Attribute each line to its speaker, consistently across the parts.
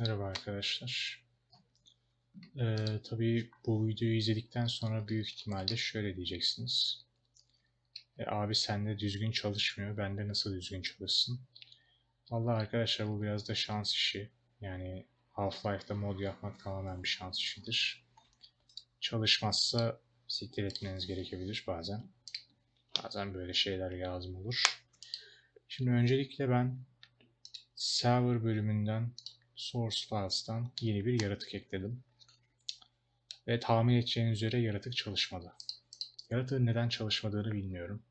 Speaker 1: Merhaba arkadaşlar. Ee, tabii bu videoyu izledikten sonra büyük ihtimalle şöyle diyeceksiniz. E, abi sende düzgün çalışmıyor, bende nasıl düzgün çalışsın? Allah arkadaşlar bu biraz da şans işi. Yani Half-Life'da mod yapmak tamamen bir şans işidir. Çalışmazsa siktir etmeniz gerekebilir bazen. Bazen böyle şeyler lazım olur. Şimdi öncelikle ben server bölümünden source files'tan yeni bir yaratık ekledim. Ve tahmin edeceğiniz üzere yaratık çalışmadı. Yaratığın neden çalışmadığını bilmiyorum.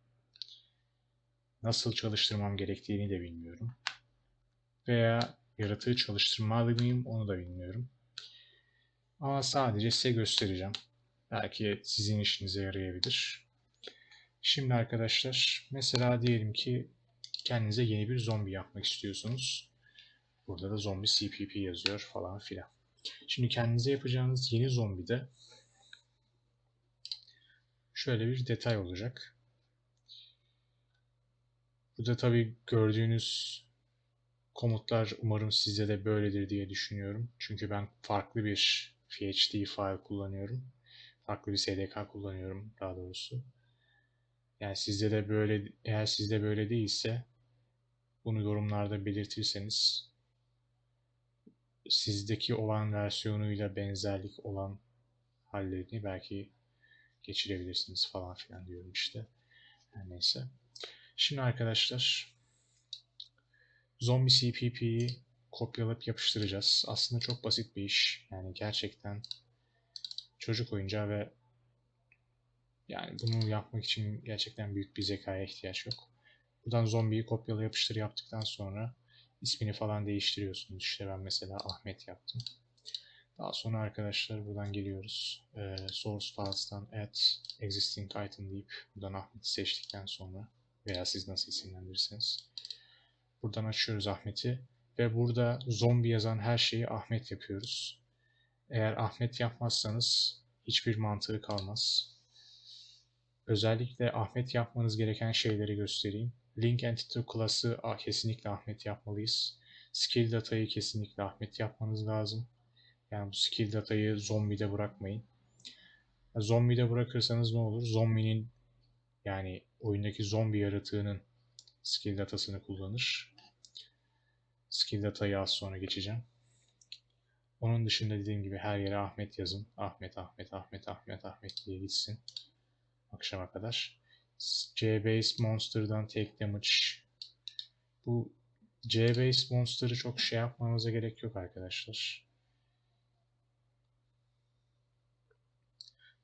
Speaker 1: Nasıl çalıştırmam gerektiğini de bilmiyorum. Veya yaratığı çalıştırmalı mıyım onu da bilmiyorum. Ama sadece size göstereceğim. Belki sizin işinize yarayabilir. Şimdi arkadaşlar mesela diyelim ki kendinize yeni bir zombi yapmak istiyorsunuz. Burada da zombi CPP yazıyor falan filan. Şimdi kendinize yapacağınız yeni zombide şöyle bir detay olacak. Burada tabi gördüğünüz komutlar umarım sizde de böyledir diye düşünüyorum. Çünkü ben farklı bir PHD file kullanıyorum. Farklı bir SDK kullanıyorum daha doğrusu. Yani sizde de böyle eğer sizde böyle değilse bunu yorumlarda belirtirseniz sizdeki olan versiyonuyla benzerlik olan hallerini belki geçirebilirsiniz falan filan diyorum işte. Her neyse. Şimdi arkadaşlar Zombie CPP'yi kopyalayıp yapıştıracağız. Aslında çok basit bir iş. Yani gerçekten çocuk oyuncağı ve yani bunu yapmak için gerçekten büyük bir zekaya ihtiyaç yok. Buradan zombiyi kopyala yapıştır yaptıktan sonra ismini falan değiştiriyorsunuz. İşte ben mesela Ahmet yaptım. Daha sonra arkadaşlar buradan geliyoruz. Ee, source files'tan add existing item deyip buradan Ahmet'i seçtikten sonra veya siz nasıl isimlendirirseniz buradan açıyoruz Ahmet'i ve burada zombi yazan her şeyi Ahmet yapıyoruz. Eğer Ahmet yapmazsanız hiçbir mantığı kalmaz. Özellikle Ahmet yapmanız gereken şeyleri göstereyim. Link Entity class'ı kesinlikle Ahmet yapmalıyız. Skill datayı kesinlikle Ahmet yapmanız lazım. Yani bu skill datayı zombide bırakmayın. Zombide bırakırsanız ne olur? Zombinin yani oyundaki zombi yaratığının skill datasını kullanır. Skill datayı az sonra geçeceğim. Onun dışında dediğim gibi her yere Ahmet yazın. Ahmet, Ahmet, Ahmet, Ahmet, Ahmet diye gitsin. Akşama kadar. C-Base Monster'dan Take Damage. Bu C-Base Monster'ı çok şey yapmanıza gerek yok arkadaşlar.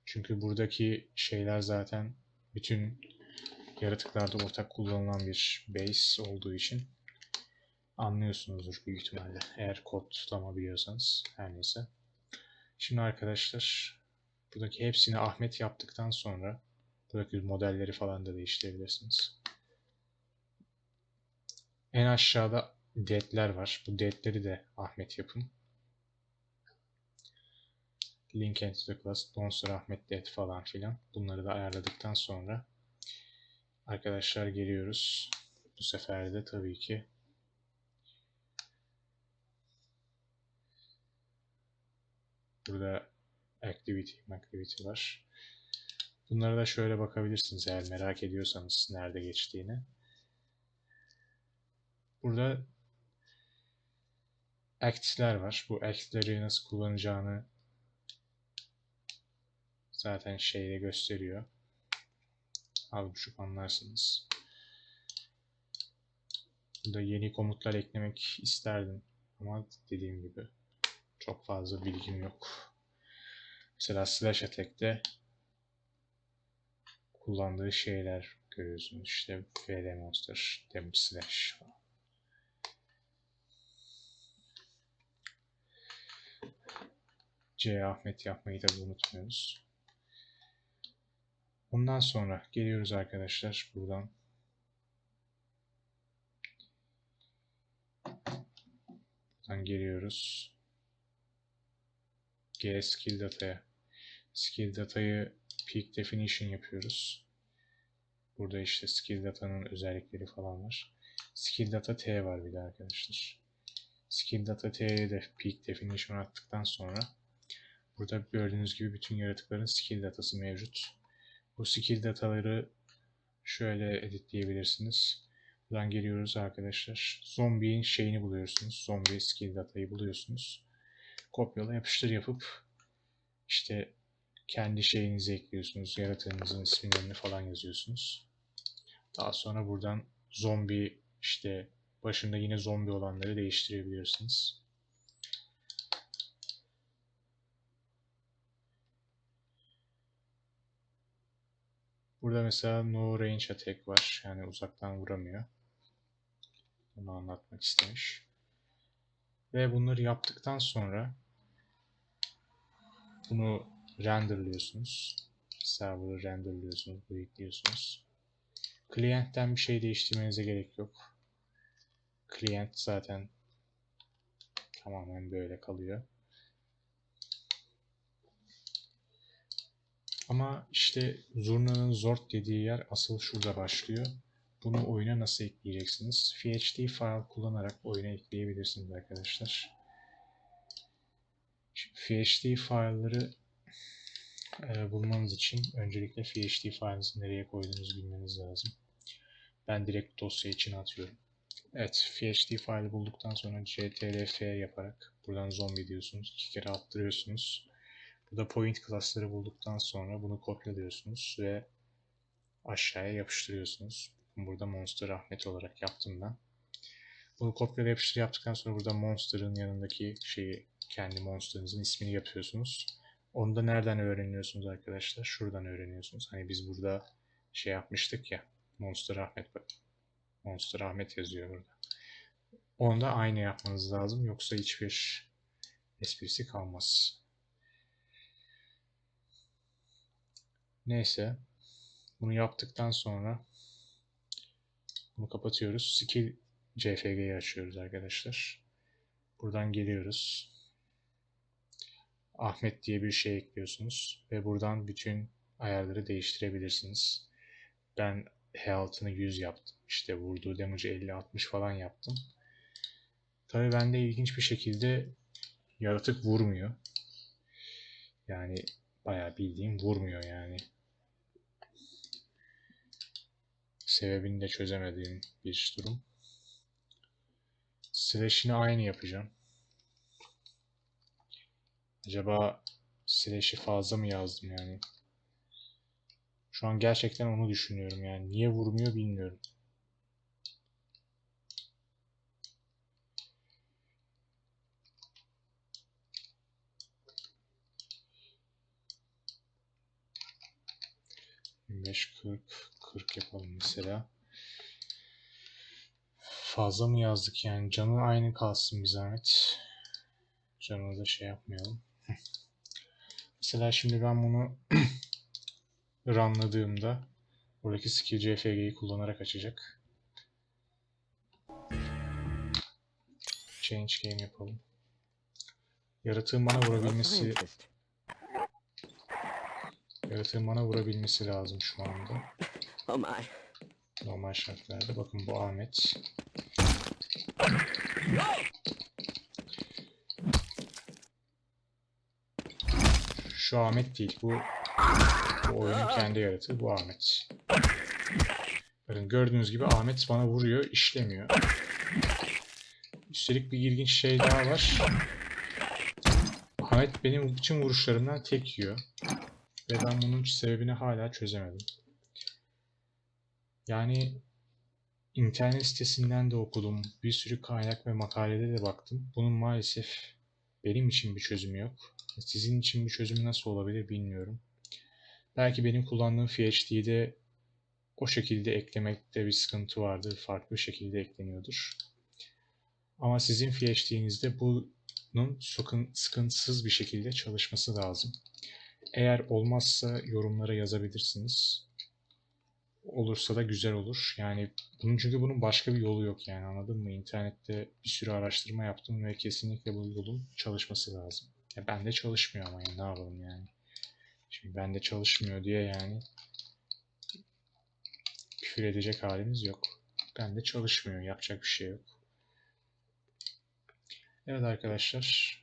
Speaker 1: Çünkü buradaki şeyler zaten bütün yaratıklarda ortak kullanılan bir base olduğu için anlıyorsunuzdur büyük ihtimalle. Eğer kodlama biliyorsanız. Her neyse. Şimdi arkadaşlar buradaki hepsini Ahmet yaptıktan sonra buradaki modelleri falan da değiştirebilirsiniz. En aşağıda dead'ler var. Bu dead'leri de Ahmet yapın. Link entity class, Monster Ahmet dead falan filan. Bunları da ayarladıktan sonra arkadaşlar geliyoruz. Bu sefer de tabii ki burada activity, activity var. Bunlara da şöyle bakabilirsiniz eğer merak ediyorsanız nerede geçtiğini. Burada act'ler var. Bu act'leri nasıl kullanacağını zaten şeyde gösteriyor. Az buçuk anlarsınız. Burada yeni komutlar eklemek isterdim. Ama dediğim gibi çok fazla bilgim yok. Mesela slash attack'te kullandığı şeyler görüyorsunuz. İşte VD Monster, Damage Slash falan. C Ahmet yapmayı da unutmuyoruz. Ondan sonra geliyoruz arkadaşlar buradan. Buradan geliyoruz. G skill data'ya. Skill data'yı peak definition yapıyoruz. Burada işte skill data'nın özellikleri falan var. Skill data T var bir de arkadaşlar. skill data tr'de peak definition attıktan sonra burada gördüğünüz gibi bütün yaratıkların skill datası mevcut. Bu skill dataları şöyle editleyebilirsiniz. Buradan geliyoruz arkadaşlar. Zombie'nin şeyini buluyorsunuz. Zombie skill datayı buluyorsunuz. Kopyala yapıştır yapıp işte kendi şeyinizi ekliyorsunuz. Yaratığınızın isimlerini falan yazıyorsunuz. Daha sonra buradan zombi işte başında yine zombi olanları değiştirebilirsiniz. Burada mesela no range attack var. Yani uzaktan vuramıyor. Bunu anlatmak istemiş. Ve bunları yaptıktan sonra bunu renderlıyorsunuz. Server'ı renderlıyorsunuz, yüklüyorsunuz. Client'ten bir şey değiştirmenize gerek yok. Client zaten tamamen böyle kalıyor. Ama işte zurnanın zort dediği yer asıl şurada başlıyor. Bunu oyuna nasıl ekleyeceksiniz? PHD file kullanarak oyuna ekleyebilirsiniz arkadaşlar. Şimdi PHD file'ları e, bulmanız için öncelikle PHD filenizi nereye koyduğunuzu bilmeniz lazım. Ben direkt dosya için atıyorum. Evet, PHD faili bulduktan sonra ctrf yaparak buradan zombie diyorsunuz. iki kere attırıyorsunuz. Burada point class'ları bulduktan sonra bunu kopyalıyorsunuz ve aşağıya yapıştırıyorsunuz. Burada Monster Ahmet olarak yaptım ben. Bunu kopyala yapıştır yaptıktan sonra burada Monster'ın yanındaki şeyi kendi Monster'ınızın ismini yapıyorsunuz. Onu da nereden öğreniyorsunuz arkadaşlar? Şuradan öğreniyorsunuz. Hani biz burada şey yapmıştık ya. Monster Ahmet bak. Monster Ahmet yazıyor burada. Onu da aynı yapmanız lazım. Yoksa hiçbir esprisi kalmaz. Neyse. Bunu yaptıktan sonra bunu kapatıyoruz. Skill CFG'yi açıyoruz arkadaşlar. Buradan geliyoruz. Ahmet diye bir şey ekliyorsunuz ve buradan bütün ayarları değiştirebilirsiniz. Ben health'ını 100 yaptım. İşte vurduğu damage'ı 50-60 falan yaptım. Tabi bende ilginç bir şekilde yaratık vurmuyor. Yani bayağı bildiğim vurmuyor yani. Sebebini de çözemediğim bir durum. Slash'ini aynı yapacağım. Acaba slash'i fazla mı yazdım yani? Şu an gerçekten onu düşünüyorum yani. Niye vurmuyor bilmiyorum. Beş, kırk, kırk yapalım mesela. Fazla mı yazdık yani? Canı aynı kalsın bir zahmet. Canı da şey yapmayalım. Mesela şimdi ben bunu runladığımda buradaki skill CFG'yi kullanarak açacak. Change game yapalım. Yaratığın bana vurabilmesi yaratığın bana vurabilmesi lazım şu anda. Normal şartlarda. Bakın bu Ahmet. Şu Ahmet değil. Bu, bu oyunun kendi yaratığı. Bu Ahmet. Bakın gördüğünüz gibi Ahmet bana vuruyor. işlemiyor. Üstelik bir ilginç şey daha var. Ahmet benim için vuruşlarımdan tek yiyor. Ve ben bunun sebebini hala çözemedim. Yani internet sitesinden de okudum. Bir sürü kaynak ve makalede de baktım. Bunun maalesef benim için bir çözümü yok. Sizin için bir çözüm nasıl olabilir bilmiyorum. Belki benim kullandığım PHD'de o şekilde eklemekte bir sıkıntı vardır. Farklı bir şekilde ekleniyordur. Ama sizin PHD'nizde bunun sıkıntısız bir şekilde çalışması lazım. Eğer olmazsa yorumlara yazabilirsiniz. Olursa da güzel olur. Yani bunun çünkü bunun başka bir yolu yok yani anladın mı? İnternette bir sürü araştırma yaptım ve kesinlikle bu yolun çalışması lazım. Ya bende çalışmıyor ama yani ne yapalım yani. Şimdi bende çalışmıyor diye yani küfür edecek halimiz yok. Bende çalışmıyor. Yapacak bir şey yok. Evet arkadaşlar